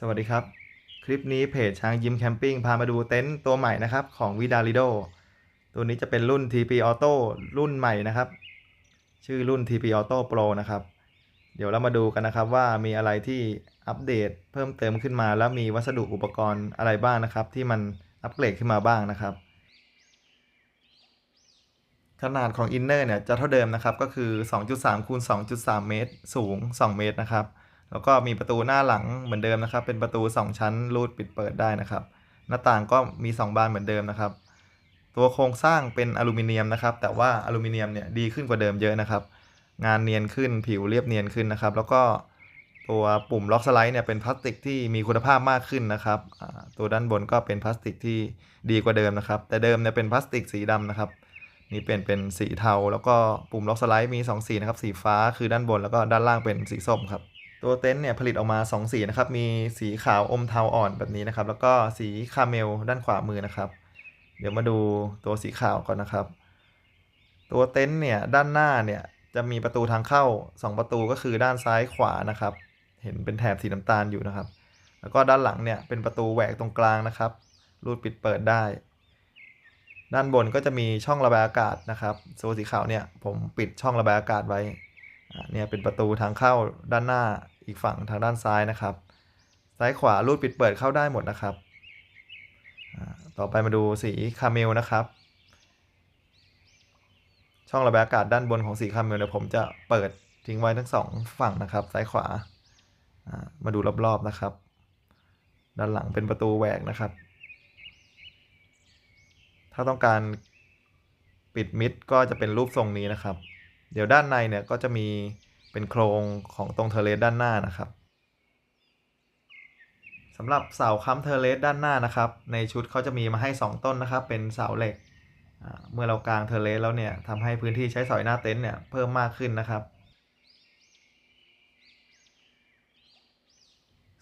สวัสดีครับ คลิปนี้เพจช้างยิมแคมปิ้งพามาดูเต็นท์ตัวใหม่นะครับของวิดาลิโดตัวนี้จะเป็นรุ่น TP Auto รุ่นใหม่นะครับ ชื่อรุ่น TP Auto Pro นะครับ เดี๋ยวเรามาดูกันนะครับว่ามีอะไรที่อัปเดตเพิ่มเติมขึ้นมาแล้วมีวัสดุอุปกรณ์อะไรบ้างนะครับ ที่มันอัปเกรดขึ้นมาบ้างนะครับ ขนาดของอินเนอร์เนี่ยจะเท่าเดิมนะครับก็คือ 2.3คูณ2.3 เมตร สูง 2 เมตรนะครับ แล้วก็มีประตูหน้าหลังเหมือนเดิมนะครับ เป็นประตู 2 ชั้นรูดปิดเปิดได้นะครับ หน้าต่างก็มี 2 บานเหมือนเดิมนะครับ ตัวโครงสร้างเป็นอลูมิเนียมนะครับ แต่ว่าอลูมิเนียมเนี่ยดีขึ้นกว่าเดิมเยอะนะครับ งานเนียนขึ้นผิวเรียบเนียนขึ้นนะครับ แล้วก็ตัวปุ่มล็อกสไลด์เนี่ยเป็นพลาสติกที่มีคุณภาพมากขึ้นนะครับ ตัวด้านบนก็เป็นพลาสติกที่ดีกว่าเดิมนะครับ แต่เดิมเนี่ยเป็นพลาสติกสีดำนะครับ นี่เป็นเป็นสีเทา แล้วก็ปุ่มล็อกสไลด์มี2สีนะครับ สีฟ้าคือด้านบนแล้วก็ด้านล่างเป็นสีส้มครับ ตัวเต็นท์เนี่ยผลิตออกมา 2 สีนะครับ มีสีขาวอมเทาอ่อนแบบนี้นะครับ แล้วก็สีคาเมลด้านขวามือนะครับ เดี๋ยวมาดูตัวสีขาวก่อนนะครับ ตัวเต็นท์เนี่ยด้านหน้าเนี่ยจะมีประตูทางเข้า 2 ประตูก็คือด้านซ้ายขวานะครับ เห็นเป็นแถบสีน้ำตาลอยู่นะครับ แล้วก็ด้านหลังเนี่ยเป็นประตูแหวกตรงกลางนะครับ รูดปิดเปิดได้ ด้านบนก็จะมีช่องระบายอากาศนะครับโซสีขาวเนี่ยผมปิดช่องระบายอากาศไว้เนี่ยเป็นประตูทางเข้าด้านหน้า อีกฝั่งทางด้านซ้ายนะครับ ซ้ายขวารูดปิดเปิดเข้าได้หมดนะครับต่อไปมาดูสีคาเมลนะครับ ช่องระบายอากาศด้านบนของสีคาเมลเนี่ยวผมจะเปิดทิ้งไว้ทั้งสองฝั่งนะครับ ซ้ายขวามาดูรอบๆนะครับ ด้านหลังเป็นประตูแหวกนะครับ ถ้าต้องการปิดมิดก็จะเป็นรูปทรงนี้นะครับ เดี๋ยวด้านในเนี่ยก็จะมี เป็นโครงของตรงเทเลสด้านหน้านะครับสำหรับเสาค้ำเทเลสด้านหน้านะครับ ในชุดเขาจะมีมาให้ 2 ต้นนะครับ เป็นเสาเหล็ก เมื่อเรากางเทเลสแล้วเนี่ยทำให้พื้นที่ใช้สอยหน้าเต็นท์เนี่ยเพิ่มมากขึ้นนะครับ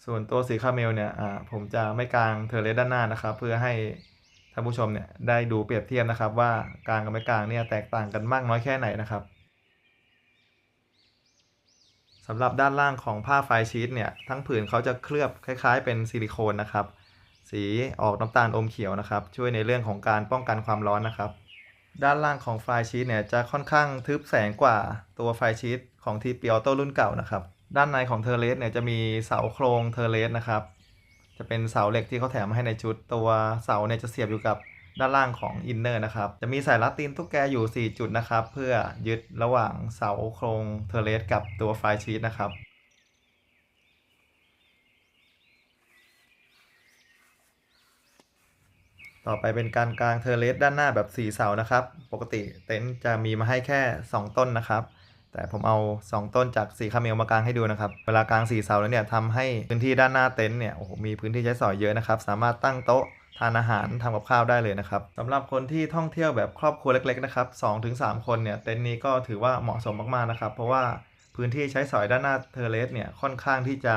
ส่วนตัวสีคาเมลเนี่ยผมจะไม่กางเทเลสด้านหน้านะครับ เพื่อให้ท่านผู้ชมเนี่ยได้ดูเปรียบเทียบนะครับ ว่ากางกับไม่กางเนี่ยแตกต่างกันมากน้อยแค่ไหนนะครับ สำหรับด้านล่างของผ้าไฟชีตเนี่ย ทั้งผืนเขาจะเคลือบคล้าย ๆ เป็นซิลิโคนนะครับ สีออกน้ำตาลอมเขียวนะครับ ช่วยในเรื่องของการป้องกันความร้อนนะครับ ด้านล่างของไฟชีตเนี่ยจะค่อนข้างทึบแสงกว่าตัวไฟชีตของทีปีออโต้รุ่นเก่านะครับ ด้านในของเทอร์เลสเนี่ยจะมีเสาโครงเทอร์เลสนะครับ จะเป็นเสาเหล็กที่เขาแถมมาให้ในชุด ตัวเสาเนี่ยจะเสียบอยู่กับ ด้านล่างของอินเนอร์นะครับ จะมีสายรัดตีนตุ๊กแกอยู่ 4 จุดนะครับ เพื่อยึดระหว่างเสาโครงเทเลสกับตัวไฟชีตนะครับต่อไปเป็นการกลางเทเลสด้านหน้าแบบ 4 เสานะครับ ปกติเต็นท์จะมีมาให้แค่ 2 ต้นนะครับ แต่ผมเอา 2 ต้นจากสีคาเมลมากางให้ดูนะครับ เวลากาง4เสาแล้วเนี่ยทำให้พื้นที่ด้านหน้าเต็นท์เนี่ยโอ้โหมีพื้นที่ใช้สอยเยอะนะครับ สามารถตั้งโต๊ะ ทานอาหารทำกับข้าวได้เลยนะครับสำหรับคนที่ท่องเที่ยวแบบครอบครัวเล็กๆนะครับ2-3 คนเนี่ยเต็นท์นี้ก็ถือว่าเหมาะสมมากๆนะครับ เพราะว่าพื้นที่ใช้สอยด้านหน้าเทอร์เลสเนี่ยค่อนข้างที่จะ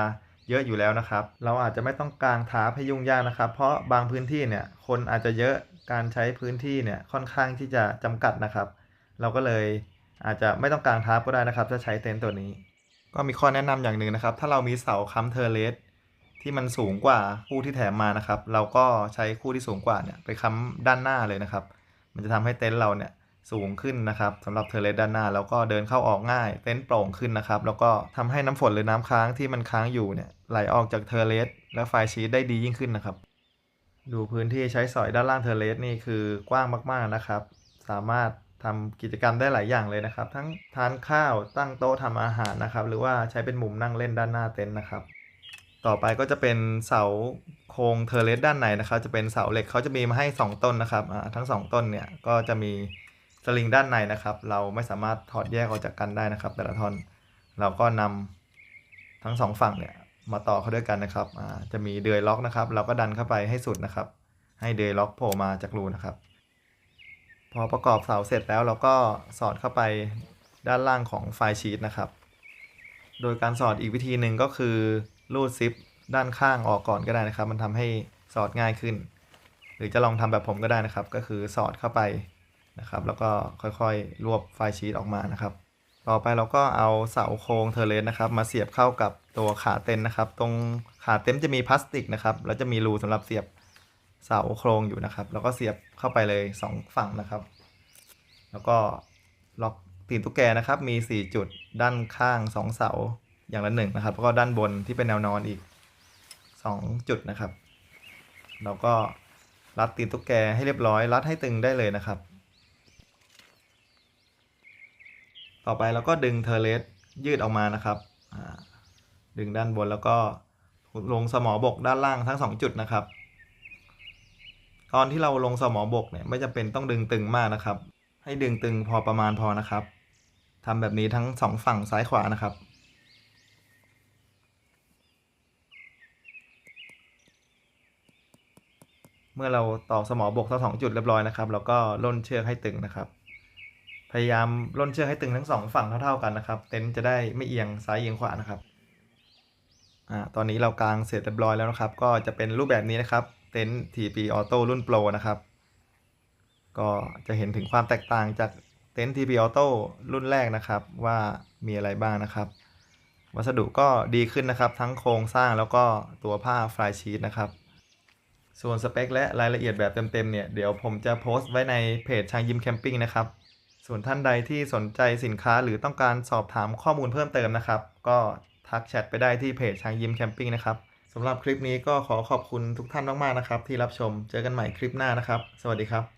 เยอะอยู่แล้วนะครับ เราอาจจะไม่ต้องกางท้าร์ปให้ยุ่งยากนะครับ เพราะบางพื้นที่เนี่ยคนอาจจะเยอะการใช้พื้นที่เนี่ยค่อนข้างที่จะจำกัดนะครับ เราก็เลยอาจจะไม่ต้องกางท้าก็ได้นะครับ ถ้าใช้เต็นท์ตัวนี้ ก็มีข้อแนะนำอย่างหนึ่งนะครับ ถ้าเรามีเสาค้ำเทอร์เลส ที่มันสูงกว่าคู่ที่แถมมานะครับ เราก็ใช้คู่ที่สูงกว่าเนี่ยไปค้ำด้านหน้าเลยนะครับ มันจะทำให้เต็นท์เราเนี่ยสูงขึ้นนะครับสำหรับเทเลสด้านหน้า แล้วก็เดินเข้าออกง่าย เต็นท์โปร่งขึ้นนะครับ แล้วก็ทำให้น้ำฝนหรือน้ำค้างที่มันค้างอยู่เนี่ยไหลออกจากเทเลสและไฟชีตได้ดียิ่งขึ้นนะครับ ดูพื้นที่ใช้สอยด้านล่างเทเลสนี่คือกว้างมาก ๆนะครับ สามารถทำกิจกรรมได้หลายอย่างเลยนะครับ ทั้งทานข้าวตั้งโต๊ะทำอาหารนะครับ หรือว่าใช้เป็นมุมนั่งเล่นด้านหน้าเต็นท์นะครับ ต่อไปก็จะเป็นเสาโครงเทอร์เลสด้านในนะครับ จะเป็นเสาเหล็กเขาจะมีมาให้ 2 ต้นนะครับทั้ง 2 ต้นเนี่ยก็จะมีสลิงด้านในนะครับ เราไม่สามารถถอดแยกออกจากกันได้นะครับ แต่ละท่อนเราก็นำทั้งสองฝั่งเนี่ยมาต่อเข้าด้วยกันนะครับจะมีเดือยล็อกนะครับ เราก็ดันเข้าไปให้สุดนะครับ ให้เดือยล็อกโผล่มาจากรูนะครับ พอประกอบเสาเสร็จแล้วเราก็สอดเข้าไปด้านล่างของไฟล์ชีตนะครับ โดยการสอดอีกวิธีหนึ่งก็คือ รูดซิปด้านข้างออกก่อนก็ได้นะครับ มันทำให้สอดง่ายขึ้น หรือจะลองทำแบบผมก็ได้นะครับ ก็คือสอดเข้าไปนะครับ แล้วก็ค่อยๆ รวบไฟชีตออกมานะครับ ต่อไปเราก็เอาเสาโครงเทเลสนะครับ มาเสียบเข้ากับตัวขาเต็นนะครับ ตรงขาเต็นจะมีพลาสติกนะครับ แล้วจะมีรูสำหรับเสียบเสาโครงอยู่นะครับ แล้วก็เสียบเข้าไปเลยสองฝั่งนะครับ แล้วก็ล็อกตีนตุ๊กแกนะครับ มี 4 จุดด้านข้าง 2 เสา อย่างละหนึ่งนะครับ แล้วก็ด้านบนที่เป็นแนวนอนอีก 2 จุดนะครับ เราก็รัดตีนตุ๊กแกให้เรียบร้อย รัดให้ตึงได้เลยนะครับ ต่อไปเราก็ดึงเทอร์เลสยืดออกมานะครับดึงด้านบนแล้วก็ลงสมอบกด้านล่างทั้ง 2 จุดนะครับ ตอนที่เราลงสมอบกเนี่ยไม่จำเป็นต้องดึงตึงมากนะครับ ให้ดึงตึงพอประมาณพอนะครับทำแบบนี้ทั้งสองฝั่งซ้ายขวานะครับ เมื่อเราตอกสมอบกทั้งสองจุดเรียบร้อยนะครับเราก็ล่นเชือกให้ตึงนะครับ พยายามล่นเชือกให้ตึงทั้งสองฝั่งเท่าๆกันนะครับ เต็นท์จะได้ไม่เอียงซ้ายเอียงขวานะครับอ่าตอนนี้เรากางเสร็จเรียบร้อยแล้วนะครับ ก็จะเป็นรูปแบบนี้นะครับ เต็นท์ TP Auto รุ่นโปรนะครับ ก็จะเห็นถึงความแตกต่างจากเต็นท์ TP Auto รุ่นแรกนะครับ ว่ามีอะไรบ้างนะครับ วัสดุก็ดีขึ้นนะครับ ทั้งโครงสร้างแล้วก็ตัวผ้าฟลายชีตนะครับ ส่วนสเปคและรายละเอียดแบบเต็มๆเนี่ยเดี๋ยวผมจะโพสต์ไว้ในเพจชางยิมแคมปิ้งนะครับ ส่วนท่านใดที่สนใจสินค้าหรือต้องการสอบถามข้อมูลเพิ่มเติมนะครับ ก็ทักแชทไปได้ที่เพจชางยิมแคมปิ้งนะครับสำหรับคลิปนี้ก็ขอขอบคุณทุกท่านมากๆนะครับ ที่รับชมเจอกันใหม่คลิปหน้านะครับ สวัสดีครับ